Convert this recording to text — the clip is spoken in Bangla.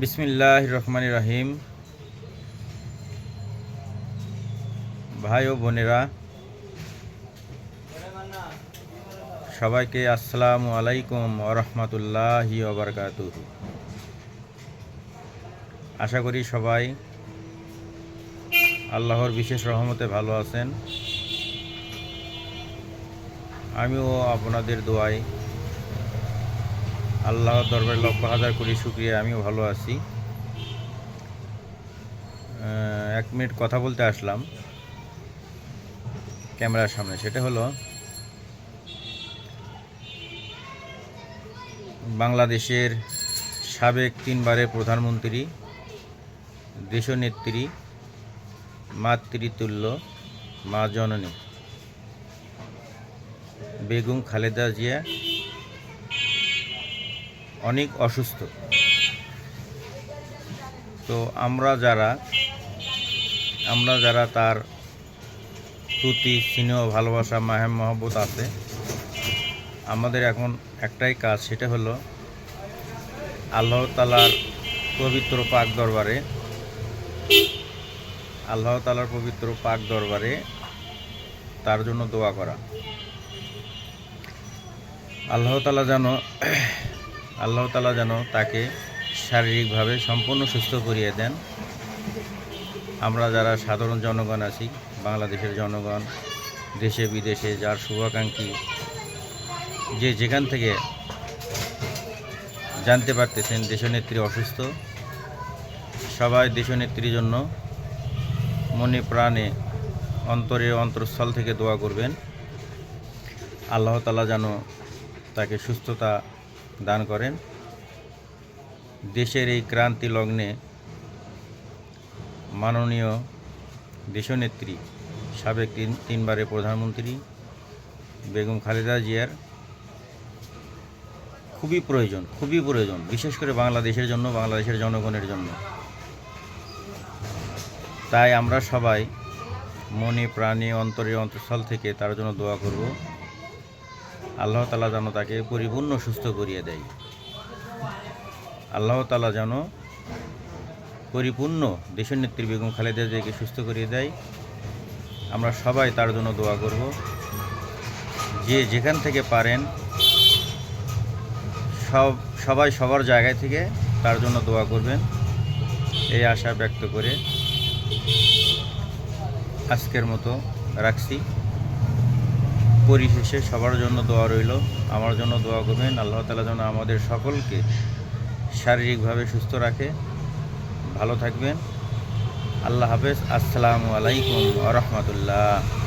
বিসমিল্লাহ রহমান রাহিম। ভাই ও বোনেরা, সবাইকে আসসালামু আলাইকুম আরহামতুল্লাহি ওবরকাত আশা করি সবাই আল্লাহর বিশেষ রহমতে ভালো আছেন। আমিও আপনাদের দোয়ায় আল্লাহর দরবারে লক্ষ হাজার কোটি শুক্রিয়া, আমিও ভালো আছি। এক মিনিট কথা বলতে আসলাম ক্যামেরার সামনে, সেটা হলো বাংলাদেশের সাবেক তিনবারের প্রধানমন্ত্রী, দেশনেত্রী, মাতৃতুল্য, মা জননী, বেগম খালেদা জিয়া অনেক অসুস্থ। তো আমরা যারা আমরা যারা তার প্রতি স্নেহ, ভালোবাসা মাহেম মহব্বত আছে, আমাদের এখন একটাই কাজ, সেটা হলো আল্লাহ তালার পবিত্র পাক দরবারে, আল্লাহ তালার পবিত্র পাক দরবারে তার জন্য দোয়া করা। আল্লাহ তালা যেন আল্লাহ তালা যেন তাকে শারীরিকভাবে সম্পূর্ণ সুস্থ করিয়ে দেন। আমরা যারা সাধারণ জনগণ আছি, বাংলাদেশের জনগণ, দেশে বিদেশে যার শুভাকাঙ্ক্ষী, যে যেখান থেকে জানতে পারতেছেন দেশনেত্রী অসুস্থ, সবাই দেশনেত্রীর জন্য মনে প্রাণে অন্তরে অন্তরস্থল থেকে দোয়া করবেন। আল্লাহ তালা যেন তাকে সুস্থতা দান করেন। দেশের এই ক্রান্তি লগ্নে মাননীয় দেশনেত্রী, সাবেক তিন, তিনবারের প্রধানমন্ত্রী বেগম খালেদা জিয়ার খুবই প্রয়োজন খুবই প্রয়োজন, বিশেষ করে বাংলাদেশের জন্য, বাংলাদেশের জনগণের জন্য। তাই আমরা সবাই মনে, প্রাণে, অন্তরে, অন্তঃস্থল থেকে তার জন্য দোয়া করব। আল্লাহ তালা যেন তাকে পরিপূর্ণ সুস্থ করিয়ে দেয়। আল্লাহ তালা যেন পরিপূর্ণ দেশের নেত্রী বেগম খালেদা জিয়াকে সুস্থ করিয়ে দেয়। আমরা সবাই তার জন্য দোয়া করব। যে যেখান থেকে পারেন, সব, সবাই সবার জায়গায় থেকে তার জন্য দোয়া করবেন। এই আশা ব্যক্ত করে আজকের মতো রাখছি। পরিশেষে সবার জন্য দোয়া রইল। আমার জন্য দোয়া করবেন। আল্লাহ তালা যেন আমাদের সকলকে শারীরিকভাবে সুস্থ রাখে। ভালো থাকবেন। আল্লাহ হাফেজ। আসসালামু আলাইকুম আ রহমতুল্লাহ।